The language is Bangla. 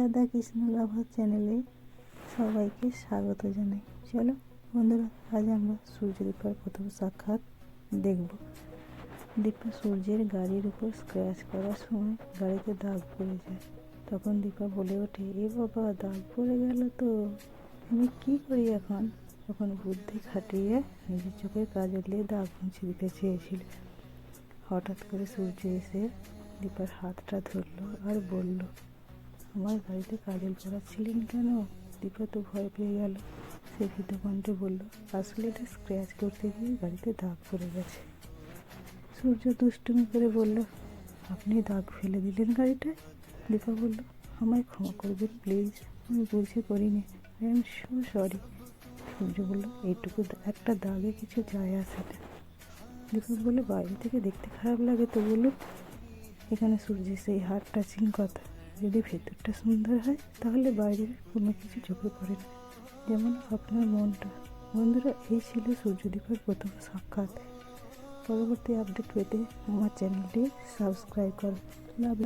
রাধা কৃষ্ণ লাভা চ্যানেলে সবাইকে স্বাগত জানাই। চলো বন্ধুরা, আজ আমরা সূর্যদীপার প্রথম সাক্ষাৎ দেখব। দীপা সূর্যের গাড়ির উপর স্ক্র্যাচ করার সময় গাড়িতে দাগ পড়ে যায়। তখন দীপা বলে ওঠে, এ বাবা, দাগ পড়ে গেল তো। আমি কি করি এখন? তখন বুদ্ধি খাটিয়ে নিজের চোখের কাজল দিয়ে দাগ মুছে দিতে চেয়েছিল। হঠাৎ করে সূর্য এসে দীপার হাতটা ধরলো আর বলল আমার গাড়িতে কাজল পড়াচ্ছিলেন কেন? দীপা তো ভয় পেয়ে গেল। সে ভীত কণ্ঠে বলল, আসলে এটা স্ক্র্যাচ করতে গিয়ে গাড়িতে দাগ পড়ে গেছে। সূর্য দুষ্টুমি করে বলল, আপনি দাগ ফেলে দিলেন গাড়িটায় দীপা বলল, আমায় ক্ষমা করবেন, প্লিজ। আমি বুঝে করিনি। I am so sorry. Surya বলল, এইটুকু একটা দাগে কিছু যায় আসে না। দীপক বলে বাইরে থেকে দেখতে খারাপ লাগে তো বলুন। এখানে সূর্যের সেই হাত টাচিং কথা। যদি ভেতরটা সুন্দর হয়, তাহলে বাইরের কোনো কিছু চোখে পড়ে না। যেমন আপনার মনটা। বন্ধুরা, এই ছিল সূর্যদীপের প্রথম সাক্ষাৎ। পরবর্তী আপডেট পেতে আমার চ্যানেলটি সাবস্ক্রাইব করুন।